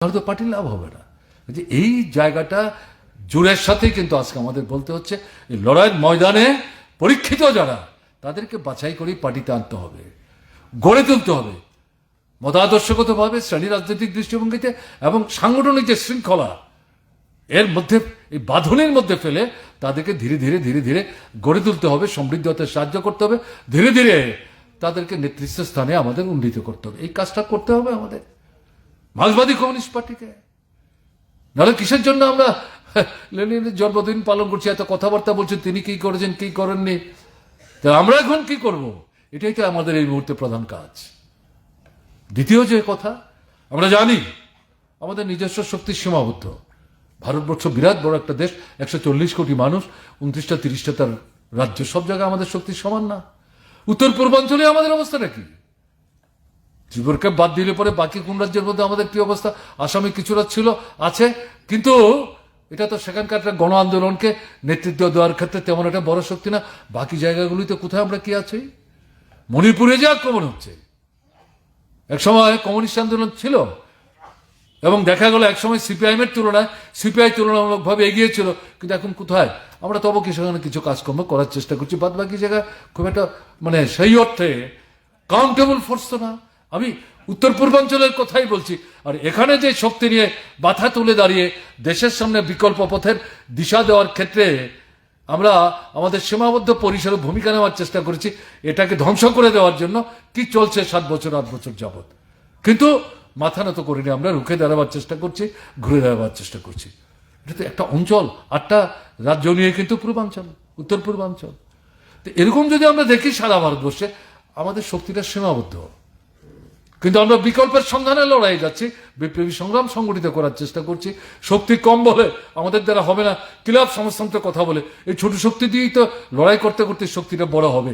তাহলে তো পার্টির লাভ হবে না। যে এই জায়গাটা জোরের সাথেই কিন্তু আজকে আমাদের বলতে হচ্ছে, এই লড়াইয়ের ময়দানে পরীক্ষিত যারা, তাদেরকে বাছাই করেই পার্টিতে আনতে হবে, গড়ে তুলতে হবে। মতাদর্শগতভাবে শ্রেণি রাজনৈতিক দৃষ্টিভঙ্গিতে এবং সাংগঠনিক যে শৃঙ্খলা, এর মধ্যে, এই বাঁধনের মধ্যে ফেলে তাদেরকে ধীরে ধীরে ধীরে ধীরে গড়ে তুলতে হবে সমৃদ্ধ হতে সাহায্য করতে হবে, ধীরে ধীরে তাদেরকে নেতৃত্ব স্থানে আমাদের উন্নীত করতে হবে। এই কাজটা করতে হবে আমাদের। মার্ক্সবাদী কমিউনিস্ট পার্টিকে। নাহলে কিসের জন্য আমরা লেনিনের জন্মদিন পালন করছি, এত কথাবার্তা বলছেন, তিনি কি করেছেন, কি করেননি? তা আমরা এখন কি করব? এটাই তো আমাদের এই মুহূর্তে প্রধান কাজ। দ্বিতীয় যে কথা, আমরা জানি আমাদের নিজস্ব শক্তি সীমাবদ্ধ। ভারতবর্ষ বিরাট বড় একটা দেশ, একশো চল্লিশ কোটি মানুষ, উনত্রিশটা, তিরিশটা তার রাজ্য, সব জায়গায় আমাদের শক্তি সমান না। উত্তর পূর্বাঞ্চলে আমাদের অবস্থাটা কি? ত্রিপুরকে বাদ দিলে পরে বাকি কোন রাজ্যের মধ্যে আমাদের কি অবস্থা? আসামে কিছুটা ছিল, আছে, কিন্তু এটা তো সেখানকার একটা গণ আন্দোলনকে নেতৃত্ব দেওয়ার ক্ষেত্রে তেমন একটা বড় শক্তি না। বাকি জায়গাগুলিতে কোথায় আমরা কি আছি? মণিপুরে যে আক্রমণ হচ্ছে। এক সময় কমিউনিস্ট আন্দোলন ছিল, এবং দেখা গেল একসময় সিপিআইএম এর তুলনায়, সিপিআই তুলনামূলকভাবে এগিয়েছিল কিন্তু এখন কোথায়? আমরা তবু কি সেখানে কিছু কাজকর্ম করার চেষ্টা করছি বাদ বাকি জায়গায় খুব একটা মানে সেই অর্থে কাউন্টেবল ফোর্স তো না। আমি উত্তর পূর্বাঞ্চলের কথাই বলছি। আর এখানে যে শক্তি নিয়ে মাথা তুলে দাঁড়িয়ে দেশের সামনে বিকল্প পথের দিশা দেওয়ার ক্ষেত্রে আমরা আমাদের সীমাবদ্ধ পরিসরে ভূমিকা নেওয়ার চেষ্টা করেছি, এটাকে ধ্বংস করে দেওয়ার জন্য কি চলছে সাত বছর, আট বছর যাবৎ। কিন্তু মাথা নত করিনি আমরা, রুখে দাঁড়াবার চেষ্টা করছি, ঘুরে দাঁড়াবার চেষ্টা করছি। এটা তো একটা অঞ্চল, আটটা রাজ্য নিয়ে কিন্তু পূর্বাঞ্চল, উত্তর পূর্বাঞ্চল। তো এরকম যদি আমরা দেখি সারা ভারতবর্ষে, আমাদের শক্তিটা সীমাবদ্ধ। কিন্তু আমরা বিকল্পের সন্ধানে লড়াই যাচ্ছি, বিপ্লবী সংগ্রাম সংগঠিত করার চেষ্টা করছি। শক্তি কম বলে আমাদের দ্বারা হবে না। ক্লাব সমাজতন্ত্রের কথা বলে। এই ছোট শক্তি দিয়েই তো লড়াই করতে করতে শক্তিটা বড় হবে।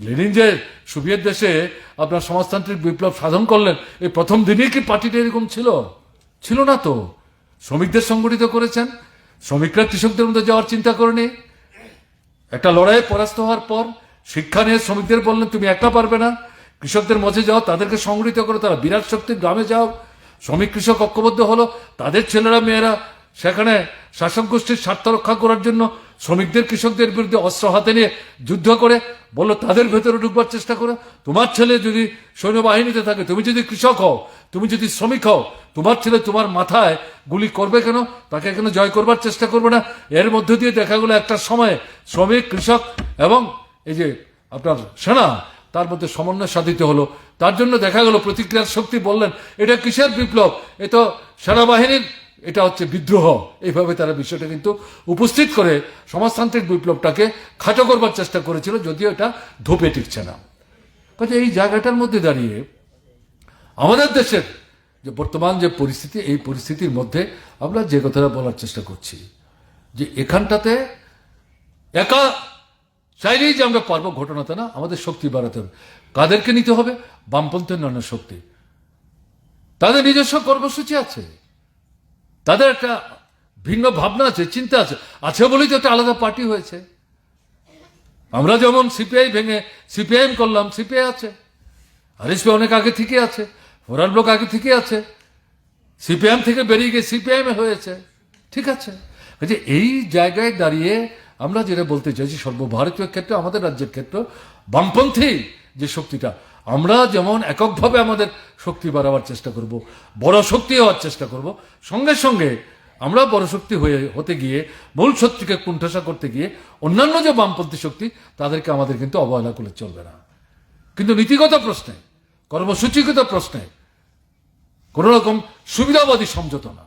লেনিন যে সোভিয়েত দেশে আপনার সমাজতান্ত্রিক বিপ্লব সাধন করলেন, এই প্রথম দিনেই কি পার্টিটা এরকম ছিল? ছিল না তো। শ্রমিকদের সংগঠিত করেছেন। শ্রমিকরা কৃষকদের মধ্যে যাওয়ার চিন্তা করেনি। একটা লড়াইয়ে পরাস্ত হওয়ার পর শিক্ষা নিয়ে শ্রমিকদের বললেন, তুমি একা পারবে না। কৃষকদের মধ্যে যাও, তাদেরকে সংগঠিত করো, তারা বিরাট শক্তির গ্রামে যাও, শ্রমিক, কৃষক ঐক্যবদ্ধ হলো, তাদের ছেলেরা, মেয়েরা সেখানে শাসক গোষ্ঠীর স্বার্থ রক্ষা করার জন্য শ্রমিকদের, কৃষকদের বিরুদ্ধে অস্ত্র হাতে নিয়ে যুদ্ধ করে, বলল, তাদের ভেতরে ঢুকবার চেষ্টা করো। তোমার ছেলে যদি সৈন্যবাহিনীতে থাকে, তুমি যদি কৃষক হও, তুমি যদি শ্রমিক হও, তোমার ছেলে তোমার মাথায় গুলি করবে কেন? তাকে কেন জয় করবার চেষ্টা করবে না? এর মধ্য দিয়ে দেখা গেলো একটা সময়ে শ্রমিক, কৃষক এবং এই যে আপনার সেনা তার মধ্যে সমন্বয় সাধিত হলো। তার জন্য দেখা গেল, প্রতিক্রিয়ার শক্তি বললেন, এটা কিসের বিপ্লব? এ তো সেনাবাহিনীর এটা হচ্ছে বিদ্রোহ। এইভাবে তারা বিষয়টা কিন্তু উপস্থিত করে সমাজতান্ত্রিক বিপ্লবটাকে খাটো করবার চেষ্টা করেছিল, যদিও এটা ধোপে টিকছে না। কাজে এই জায়গাটার মধ্যে দাঁড়িয়ে আমাদের দেশের যে বর্তমান যে পরিস্থিতি, এই পরিস্থিতির মধ্যে আমরা যে কথাটা বলার চেষ্টা করছি, যে এখানটাতে একা চাইলেই যে আমরা পারব ঘটনাতে না, আমাদের শক্তি বাড়াতে হবে। কাদেরকে নিতে হবে? বামপন্থীর নানা শক্তি। তাদের নিজস্ব কর্মসূচি আছে। তাদের একটা ভিন্ন ভাবনা আছে, চিন্তা আছে। আছে বলেই তো একটা আলাদা পার্টি হয়েছে। আমরা যেমন সিপিআই ভেঙে সিপিআইএম করলাম, সিপিআই আছে। আরএসপি অনেক আগে থেকে আছে, ফোরান ব্লক আগে থেকে আছে। সিপিএম থেকে বেরিয়ে গিয়ে সিপিআইএম হয়েছে। ঠিক আছে। এই জায়গায় দাঁড়িয়ে আমরা যেটা বলতে চাইছি, সর্বভারতীয় ক্ষেত্রে, আমাদের রাজ্যের ক্ষেত্রে, বামপন্থী যে শক্তিটা, আমরা যেমন এককভাবে আমাদের শক্তি বাড়াবার চেষ্টা করব, বড় শক্তি হওয়ার চেষ্টা করব, সঙ্গে সঙ্গে আমরা বড় শক্তি হয়ে, হতে গিয়ে, মূল শক্তিকে কুণ্ঠাসা করতে গিয়ে, অন্যান্য যে বামপন্থী শক্তি, তাদেরকে আমাদের কিন্তু অবহেলা করলে চলবে না। কিন্তু নীতিগত প্রশ্নে, কর্মসূচিগত প্রশ্নে কোন রকম সুবিধাবাদী সমঝোতা না।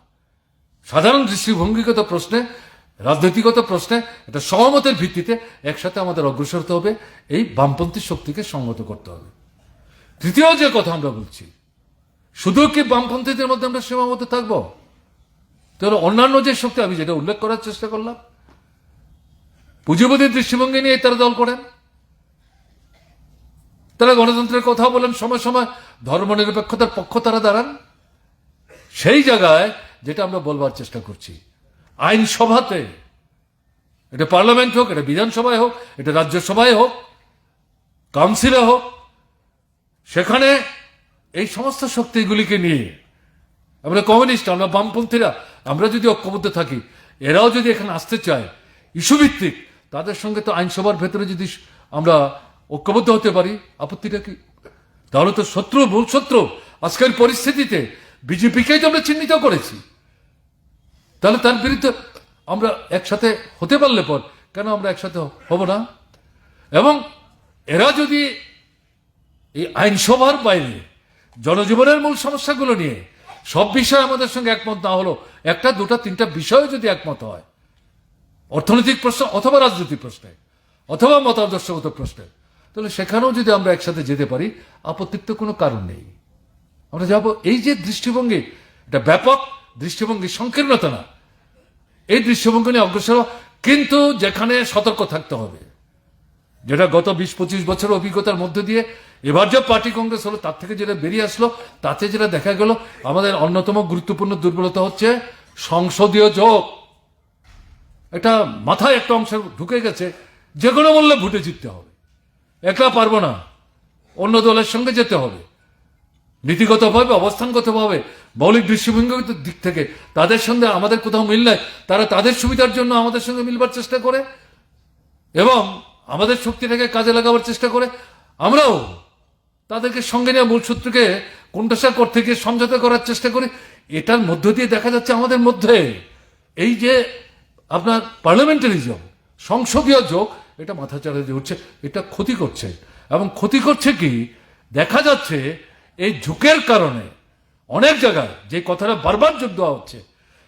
সাধারণ দৃষ্টিভঙ্গিগত প্রশ্নে রাজনৈতিকগত প্রশ্নে একটা সহমতের ভিত্তিতে একসাথে আমাদের অগ্রসর হতে হবে, এই বামপন্থী শক্তিকে সংগত করতে হবে। তৃতীয় যে কথা আমরা বলছি, শুধু কি বামপন্থীদের মধ্যে আমরা সীমাবদ্ধ থাকব? তাহলে অন্যান্য যে শক্তি, আমি যেটা উল্লেখ করার চেষ্টা করলাম পুঁজিপতির দৃষ্টিভঙ্গি নিয়ে তারা দল করেন। তারা গণতন্ত্রের কথা বলেন, সময় সময় ধর্মনিরপেক্ষতার পক্ষ তারা দাঁড়ান। সেই জায়গায় যেটা আমরা বলবার চেষ্টা করছি আইনসভাতে, এটা পার্লামেন্ট হোক, এটা বিধানসভায় হোক, এটা রাজ্যসভায় হোক, কাউন্সিলে হোক, সেখানে এই সমস্ত শক্তিগুলিকে নিয়ে আমরা কমিউনিস্ট, আমরা বামপন্থীরা, আমরা যদি ঐক্যবদ্ধ থাকি, এরাও যদি এখানে আসতে চায়, ইস্যুভিত্তিক, তাদের সঙ্গে তো আইনসভার ভেতরে যদি আমরা ঐক্যবদ্ধ হতে পারি, আপত্তিটা কি? তাহলে তো শত্রু মূল শত্রু। আজকের পরিস্থিতিতে বিজেপিকেই তো আমরা চিহ্নিত করেছি। তাহলে তার বিরুদ্ধে আমরা একসাথে হতে পারলে পর কেন আমরা একসাথে হব না? এবং এরা যদি এই আইনসভার বাইরে জনজীবনের মূল সমস্যাগুলো নিয়ে সব বিষয়ে আমাদের সঙ্গে একমত না হলো, একটা, দুটা, তিনটা বিষয়ে যদি একমত হয়, অর্থনৈতিক প্রশ্ন অথবা রাজনৈতিক প্রশ্নে, অথবা মতাদর্শগত প্রশ্নে, তাহলে সেখানেও যদি আমরা একসাথে যেতে পারি, আপত্তির তো কোনো কারণ নেই। আমরা যাব এই যে দৃষ্টিভঙ্গি, এটা ব্যাপক দৃষ্টিভঙ্গি সংকীর্ণতা না। এই দৃষ্টিভঙ্গি নিয়ে অগ্রসর কিন্তু যেখানে সতর্ক থাকতে হবে। যেটা গত বিশ পঁচিশ বছর অভিজ্ঞতার মধ্যে দিয়ে এবার যে পার্টি কংগ্রেস হলো, তার থেকে যেটা বেরিয়ে আসলো, তাতে যেটা দেখা গেল, আমাদের অন্যতম গুরুত্বপূর্ণ দুর্বলতা হচ্ছে সংসদীয় যোগ। এটা মাথায় একটা অংশ ঢুকে গেছে, যে কোনো মূল্যে ভোটে জিততে হবে। একলা পারব না, অন্য দলের সঙ্গে যেতে হবে। নীতিগতভাবে, অবস্থানগতভাবে মৌলিক দৃষ্টিভঙ্গির দিক থেকে। তাদের সঙ্গে আমাদের কোথাও মিল নাই। তারা তাদের সুবিধার জন্য আমাদের সঙ্গে মিলবার চেষ্টা করে এবং আমাদের শক্তিটাকে কাজে লাগাবার চেষ্টা করে। আমরাও তাদেরকে সঙ্গে নিয়ে মূল সূত্রকে কোনটাসা করতে গিয়ে সমঝোতা করার চেষ্টা করি। এটার মধ্য দিয়ে দেখা যাচ্ছে আমাদের মধ্যে এই যে আপনার পার্লামেন্টারিজম সংসদীয় যোগ, এটা মাথা চাড়া দিয়ে উঠছে, এটা ক্ষতি করছে। এবং ক্ষতি করছে কি? দেখা যাচ্ছে এই ঝুঁকের কারণে অনেক জায়গায় যে কথাটা বারবার যোগ দেওয়া হচ্ছে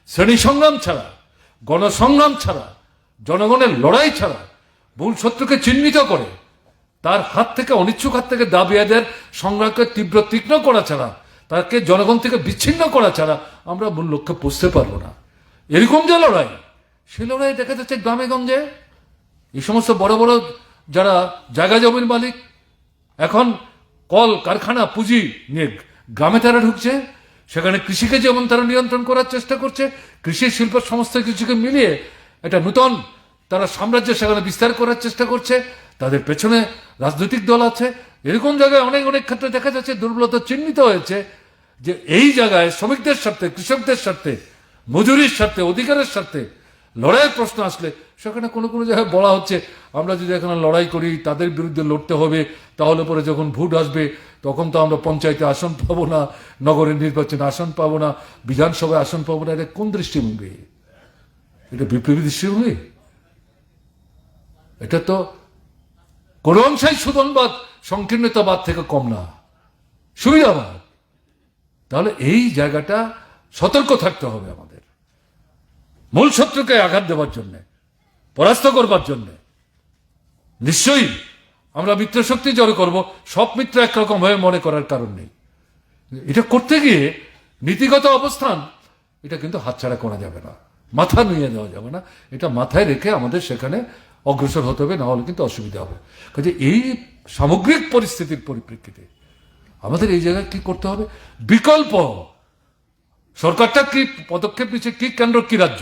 শ্রেণি সংগ্রাম ছাড়া, গণসংগ্রাম ছাড়া, জনগণের লড়াই ছাড়া মূল শত্রুকে চিহ্নিত করে, তার হাত থেকে অনিচ্ছুক হাত থেকে দাবি আদায়ের সংগ্রামকে তীব্র তীক্ষ্ণ করা ছাড়া, তাকে জনগণ থেকে বিচ্ছিন্ন করা ছাড়া আমরা মূল লক্ষ্যে পৌঁছতে পারব না। এরকম যে লড়াই, সে লড়াই দেখা যাচ্ছে গ্রামে গঞ্জে এই সমস্ত বড় বড় যারা জায়গা জমির মালিক, এখন কল, কারখানা, পুঁজি নিয়ে গ্রামে তারা ঢুকছে, সেখানে কৃষিকে যেমন তারা নিয়ন্ত্রণ করার চেষ্টা করছে, কৃষি শিল্প সমস্ত কিছুকে মিলিয়ে একটা নূতন তারা সাম্রাজ্য সেখানে বিস্তার করার চেষ্টা করছে, তাদের পেছনে রাজনৈতিক দল আছে। এরকম জায়গায় অনেক অনেক ক্ষেত্রে দেখা যাচ্ছে দুর্বলতা চিহ্নিত হয়েছে যে এই জায়গায় শ্রমিকদের স্বার্থে, কৃষকদের স্বার্থে, মজুরির স্বার্থে, অধিকারের স্বার্থে লড়াইয়ের প্রশ্ন আসলে, সেখানে কোনো কোনো জায়গায় বলা হচ্ছে, আমরা যদি এখানে লড়াই করি, তাদের বিরুদ্ধে লড়তে হবে, তাহলে পরে যখন ভোট আসবে, তখন তো আমরা পঞ্চায়েতে আসন পাবো না, নগরের নির্বাচনে আসন পাবো না, বিধানসভায় আসন পাবো না, এটা কোন দৃষ্টিভঙ্গি? এটা বিপ্লবী দৃষ্টিভঙ্গি? এটা তো কোন অংশাই সুদনবাদ সংকীর্ণতাবাদ থেকে কম না। সুবিধাবাদ। তাহলে এই জায়গাটা সতর্ক থাকতে হবে আমাদের। মূল শত্রুকে আঘাত দেওয়ার জন্য, পরাস্ত করবার জন্য। নিশ্চয়ই আমরা মিত্র শক্তি জড়ো করব, সব মিত্র একরকম হয়ে মনে করার কারণ নেই। এটা করতে গিয়ে নীতিগত অবস্থান, এটা কিন্তু হাতছাড়া করা যাবে না। মাথা নুয়ে দেওয়া যাবে না। এটা মাথায় রেখে আমাদের সেখানে অগ্রসর হতে হবে না হলে কিন্তু অসুবিধা হবে। কাজে এই সামগ্রিক পরিস্থিতির পরিপ্রেক্ষিতে আমাদের এই জায়গায় কি করতে হবে? বিকল্প, সরকারটা কি, পদক্ষেপ নিচ্ছে, কি কেন্দ্র, কি রাজ্য?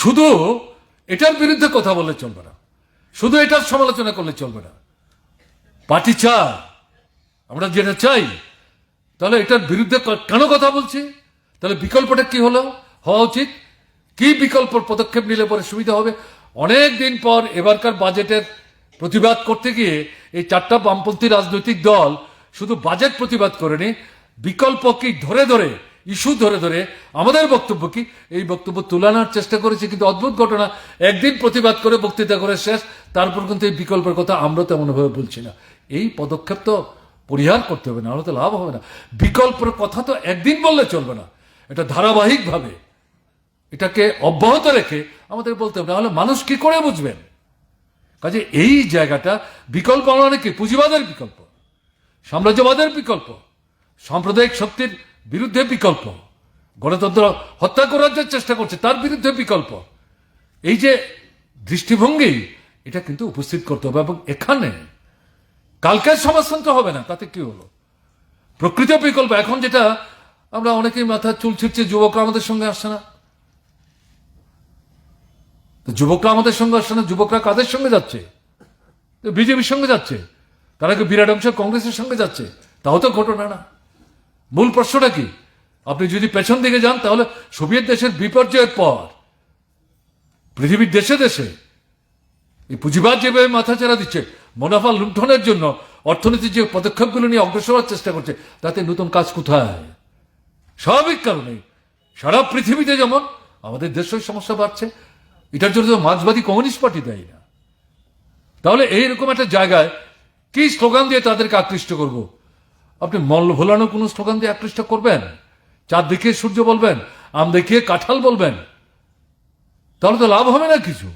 শুধু এটার বিরুদ্ধে কথা বললে চলবে না। শুধু এটার সমালোচনা করলে চলবে না। পার্টি চায় আমরা যেটা চাই, তাহলে এটার বিরুদ্ধে কেন কথা বলছি? তাহলে বিকল্পটা কি হলো? হওয়া উচিত। কি বিকল্প পদক্ষেপ নিলে পরে সুবিধা হবে? অনেক দিন পর এবারকার বাজেটের প্রতিবাদ করতে গিয়ে এই চারটা বামপন্থী রাজনৈতিক দল শুধু বাজেট প্রতিবাদ করেনি, বিকল্প কি ধরে ধরে ইস্যু ধরে ধরে আমাদের বক্তব্য কি? এই বক্তব্য তুলানোর চেষ্টা করেছে, কিন্তু অদ্ভুত ঘটনা। একদিন প্রতিবাদ করে বক্তৃতা করে শেষ, তারপর কিন্তু এই বিকল্পের কথা আমরা তেমনভাবে বলছি না। এই পদক্ষেপ তো পরিহার করতে হবে না হলে তো লাভ হবে না। বিকল্পের কথা তো একদিন বললে চলবে না। এটা ধারাবাহিকভাবে। এটাকে অব্যাহত রেখে আমাদের বলতে হবে, নাহলে মানুষ কি করে বুঝবেন? কাজে এই জায়গাটা বিকল্প মানে কি পুঁজিবাদের বিকল্প, সাম্রাজ্যবাদের বিকল্প, সাম্প্রদায়িক শক্তির বিরুদ্ধে বিকল্প। গণতন্ত্র হত্যা করার যে চেষ্টা করছে, তার বিরুদ্ধে বিকল্প। এই যে দৃষ্টিভঙ্গি, এটা কিন্তু উপস্থিত করতে হবে এবং এখানে কালকের সমাজতন্ত্র হবে না, তাতে কি হলো? প্রকৃত বিকল্প, এখন যেটা আমরা অনেকেই মাথা চুল ছিটছে যুবকরা আমাদের সঙ্গে আসছে না। যুবকরা আমাদের সঙ্গে আসছে না, যুবকরা কাদের সঙ্গে যাচ্ছে? বিজেপির সঙ্গে যাচ্ছে। তারা কি বিরাট অংশ কংগ্রেসের সঙ্গে যাচ্ছে? তাও তো ঘটনা না। মূল প্রশ্নটা কি? আপনি যদি পেছন দিকে যান, তাহলে সোভিয়েত দেশের বিপর্যয়ের পর, পৃথিবীর দেশে দেশে, এই পুঁজিবাদ যেভাবে মাথাচাড়া দিচ্ছে, মুনাফা লুণ্ঠনের জন্য অর্থনীতির যে পদক্ষেপগুলো নিয়ে অগ্রসর চেষ্টা করছে, তাতে নতুন কাজ কোথায়? স্বাভাবিক কারণে সারা পৃথিবীতে যেমন আমাদের দেশের সমস্যা বাড়ছে, এটার জন্য তো মার্ক্সবাদী কমিউনিস্ট পার্টি দেয় না। তাহলে এইরকম একটা জায়গায় কি স্লোগান দিয়ে তাদেরকে আকৃষ্ট করব? আপনি মল্ল ভোলানো কোনো স্লোগান দিয়ে আকৃষ্ট করবেন? চাঁদ দেখিয়ে সূর্য বলবেন, আম দেখিয়ে কাঁঠাল বলবেন। তাহলে তো লাভ হবে না কিছু।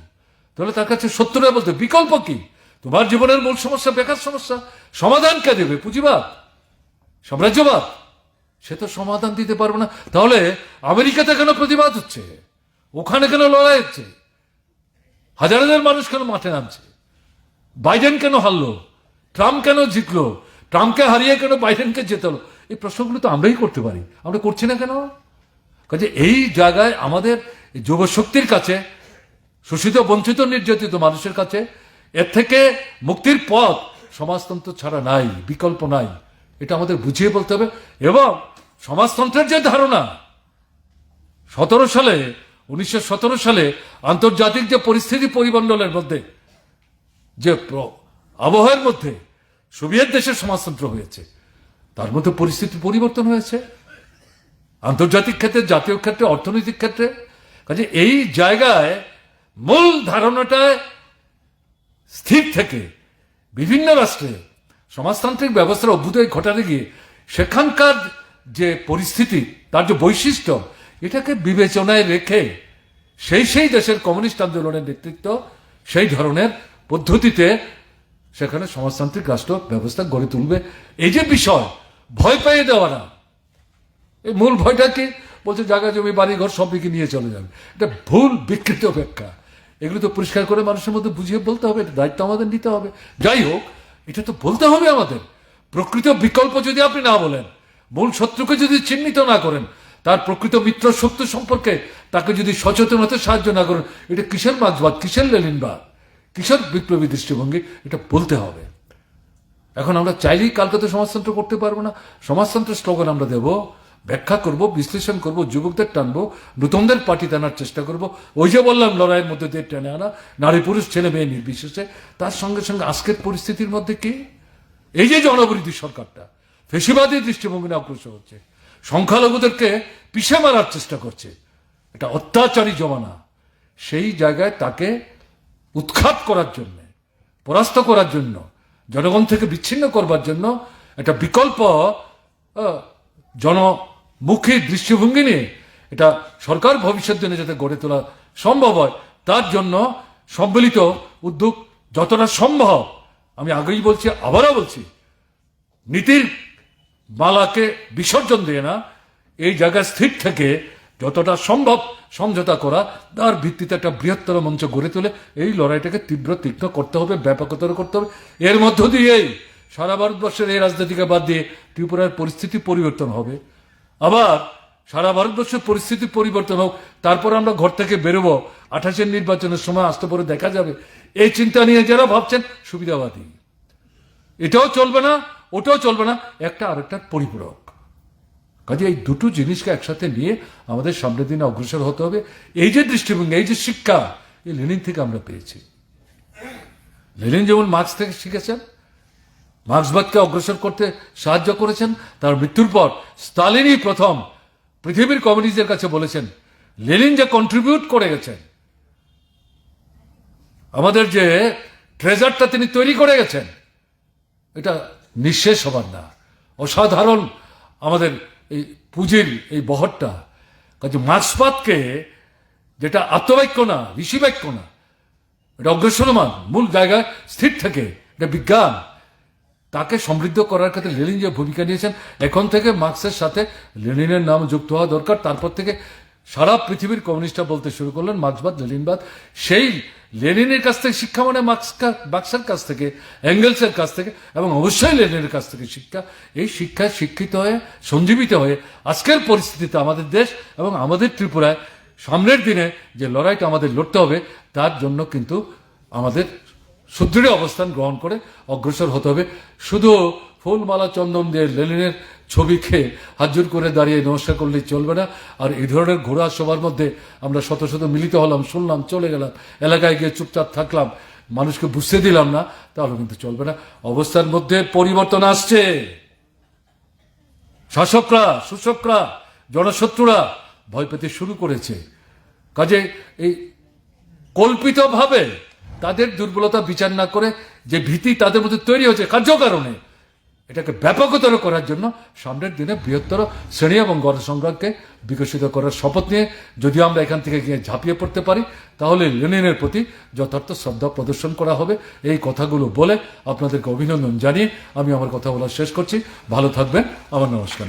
তাহলে তার কাছে সত্যটা বলতে বিকল্প কি? তোমার জীবনের মূল সমস্যা, বেকার সমস্যা, সমাধান কে দেবে পুঁজিবাদ? সাম্রাজ্যবাদ? সে তো সমাধান দিতে পারবে না। তাহলে আমেরিকাতে কেন প্রতিবাদ হচ্ছে? ওখানে কেন লড়াই হচ্ছে? হাজার হাজার মানুষ কেন মাঠে নামছে? বাইডেন কেন হারলো? ট্রাম্প কেন জিতলো? ট্রাম্পকে হারিয়ে কেন বাইডেনকে যেতে হলো? এই প্রশ্নগুলো তো আমরাই করতে পারি। আমরা করছি না কেন? কাজে এই জায়গায় আমাদের যুবশক্তির কাছে, শোষিত, বঞ্চিত, নির্যাতিত মানুষের কাছে এর থেকে মুক্তির পথ সমাজতন্ত্র ছাড়া নাই, বিকল্প নাই। এটা আমাদের বুঝিয়ে বলতে হবে। এবং সমাজতন্ত্রের যে ধারণা, সতেরো সালে, উনিশশো সতেরো সালে আন্তর্জাতিক যে পরিস্থিতি পরিমণ্ডলের মধ্যে, যে আবহাওয়ার মধ্যে সোভিয়েত দেশের সমাজতন্ত্র হয়েছে। তার মধ্যে পরিস্থিতি পরিবর্তন হয়েছে। আন্তর্জাতিক ক্ষেত্রে, জাতীয় ক্ষেত্রে, অর্থনৈতিক ক্ষেত্রে। কাজে এই জায়গায় মূল ধারণাটায় স্থির থেকে বিভিন্ন রাষ্ট্রে সমাজতান্ত্রিক ব্যবস্থার অভ্যুদয় ঘটাতে গিয়ে সেখানকার যে পরিস্থিতি, তার যে বৈশিষ্ট্য, এটাকে বিবেচনায় রেখে সেই সেই দেশের কমিউনিস্ট আন্দোলনের নেতৃত্ব, সেই ধরনের পদ্ধতিতে সেখানে সমাজতান্ত্রিক রাষ্ট্র ব্যবস্থা গড়ে তুলবে। এই যে বিষয়, ভয় পাইয়ে দেওয়া না এই মূল ভয়টা কি? বলছে, জায়গা, জমি বাড়ি ঘর সব দিকে নিয়ে চলে যাবে। এটা ভুল বিকৃত ব্যাখ্যা। এগুলো তো পরিষ্কার করে মানুষের মধ্যে বুঝিয়ে বলতে হবে, এটা দায়িত্ব আমাদের নিতে হবে। যাই হোক, এটা তো বলতে হবে আমাদের। প্রকৃত বিকল্প যদি আপনি না বলেন, মূল শত্রুকে যদি চিহ্নিত না করেন, তার প্রকৃত মিত্র শত্রু সম্পর্কে তাকে যদি সচেতন হতে সাহায্য না করেন, এটা কিসের মার্ক্সবাদ কিসের লেলিনবাদ কিসের বিপ্লবী দৃষ্টিভঙ্গি, এটা বলতে হবে। এখন আমরা চাইলেই কালকে তো সমাজতন্ত্র করতে পারব না। সমাজতন্ত্রের স্লোগান আমরা দেব, ব্যাখ্যা করব, বিশ্লেষণ করব, যুবকদের টানব, নতুনদের পার্টি টানার চেষ্টা করব। ওই যে বললাম, লড়াইয়ের মধ্যে দিয়ে টেনে আনা, নারী পুরুষ, ছেলে মেয়ে নির্বিশেষে। তার সঙ্গে সঙ্গে আজকের পরিস্থিতির মধ্যে কি? এই যে জনবিরোধী সরকারটা, ফেসিবাদী দৃষ্টিভঙ্গি অগ্রসর হচ্ছে, সংখ্যালঘুদেরকে পিছে মারার চেষ্টা করছে। এটা অত্যাচারী জমানা। সেই জায়গায় তাকে উৎখাত করার জন্য, পরাস্ত করার জন্য, জনগণ থেকে বিচ্ছিন্ন করবার জন্য একটা বিকল্প জনমুখী দৃষ্টিভঙ্গি নিয়ে এটা সরকার ভবিষ্যৎ দিনে যাতে গড়ে তোলা সম্ভব হয়, তার জন্য সম্মিলিত উদ্যোগ যতটা সম্ভব, আমি আগেই বলছি, আবারও বলছি, নীতির মালাকে বিসর্জন দিয়ে না, এই জায়গায় স্থির থেকে যতটা সম্ভব সমঝোতা করা, তার ভিত্তিতে একটা বৃহত্তর মঞ্চ গড়ে তুলে। এই লড়াইটাকে তীব্র তীক্ষ্ণ করতে হবে, ব্যাপকতর করতে হবে। এর মধ্য দিয়েই সারা ভারতবর্ষের এই রাজনীতিকে বাদ দিয়ে ত্রিপুরার পরিস্থিতি পরিবর্তন হবে। আবার সারা ভারতবর্ষের পরিস্থিতি পরিবর্তন হোক, তারপর আমরা ঘর থেকে বেরোবো। আঠাশের নির্বাচনের সময় আসতে পরে দেখা যাবে। এই চিন্তা নিয়ে যারা ভাবছেন, সুবিধাবাদী। এটাও চলবে না, ওটাও চলবে না, একটা আরেকটার পরিপূরক। কাজে এই দুটো জিনিসকে একসাথে নিয়ে আমাদের সামনের দিনে অগ্রসর হতে হবে। এই যে দৃষ্টিভঙ্গি, এই যে শিক্ষা এই লেনিন থেকে আমরা পেয়েছি। লেনিন যেমন মার্ক্স থেকে শিখেছেন মার্ক্সবাদকে অগ্রসর করতে সাহায্য করেছেন, তার মৃত্যুর পর স্টালিনই প্রথম পৃথিবীর কমিউনিস্টদের কাছে বলেছেন, লেনিন যে কন্ট্রিবিউট করে গেছেন, আমাদের যে ট্রেজারটা তিনি তৈরি করে গেছেন, এটা নিঃশেষ হবার না। অসাধারণ আমাদের এই পুঁজির এই বহরটা, কাজে মার্ক্সবাদকে যেটা আত্মবাক্য না, ঋষিবাক্য না, এটা অগ্রসরমান মূল জায়গায় স্থির থাকে, এটা বিজ্ঞান। তাকে সমৃদ্ধ করার ক্ষেত্রে লেনিন যে ভূমিকা নিয়েছেন, এখন থেকে মার্ক্সের সাথে লেনিনের নাম যুক্ত হওয়া দরকার। তারপর থেকে সারা পৃথিবীর কমিউনিস্টরা বলতে শুরু করলেন, মার্ক্সবাদ, লেনিনবাদ, সেই লেনিনের কাছ থেকে শিক্ষা মানে মার্ক্স মার্ক্সের কাছ থেকে অ্যাঙ্গেলসের কাছ থেকে, এবং অবশ্যই লেনিনের কাছ থেকে শিক্ষা। এই শিক্ষায় শিক্ষিত হয়ে, সঞ্জীবিত হয়ে আজকের পরিস্থিতিতে আমাদের দেশ এবং আমাদের ত্রিপুরায় সামনের দিনে যে লড়াইটা আমাদের লড়তে হবে, তার জন্য কিন্তু আমাদের সুদৃঢ় অবস্থান গ্রহণ করে অগ্রসর হতে হবে। শুধু ফুলমালা চন্দন দিয়ে লেনিনের ছবিকে হাজুর করে দাঁড়িয়ে নমস্কার করলে চলবে না। আর এই ধরনের ঘোড়া সবার মধ্যে আমরা শত শত মিলিত হলাম, শুনলাম, চলে গেলাম, এলাকায় গিয়ে চুপচাপ থাকলাম, মানুষকে বুঝতে দিলাম না, তাহলে কিন্তু চলবে না। অবস্থার মধ্যে পরিবর্তন আসছে। শাসকরা শোষকরা জনশত্রুরা ভয় পেতে শুরু করেছে। কাজে এই কল্পিতভাবে তাদের দুর্বলতা বিচার না করে যে ভীতি তাদের মধ্যে তৈরি হচ্ছে কার্যকারণে এটাকে ব্যাপকতর করার জন্য সামনের দিনে বৃহত্তর শ্রেণি এবং গণসংগ্রামকে বিকশিত করার শপথ নিয়ে যদি আমরা এখান থেকে গিয়ে ঝাঁপিয়ে পড়তে পারি, তাহলে লেনিনের প্রতি যথার্থ শ্রদ্ধা প্রদর্শন করা হবে। এই কথাগুলো বলে আপনাদেরকে অভিনন্দন জানিয়ে আমি আমার কথা বলা শেষ করছি। ভালো থাকবেন। আমার নমস্কার।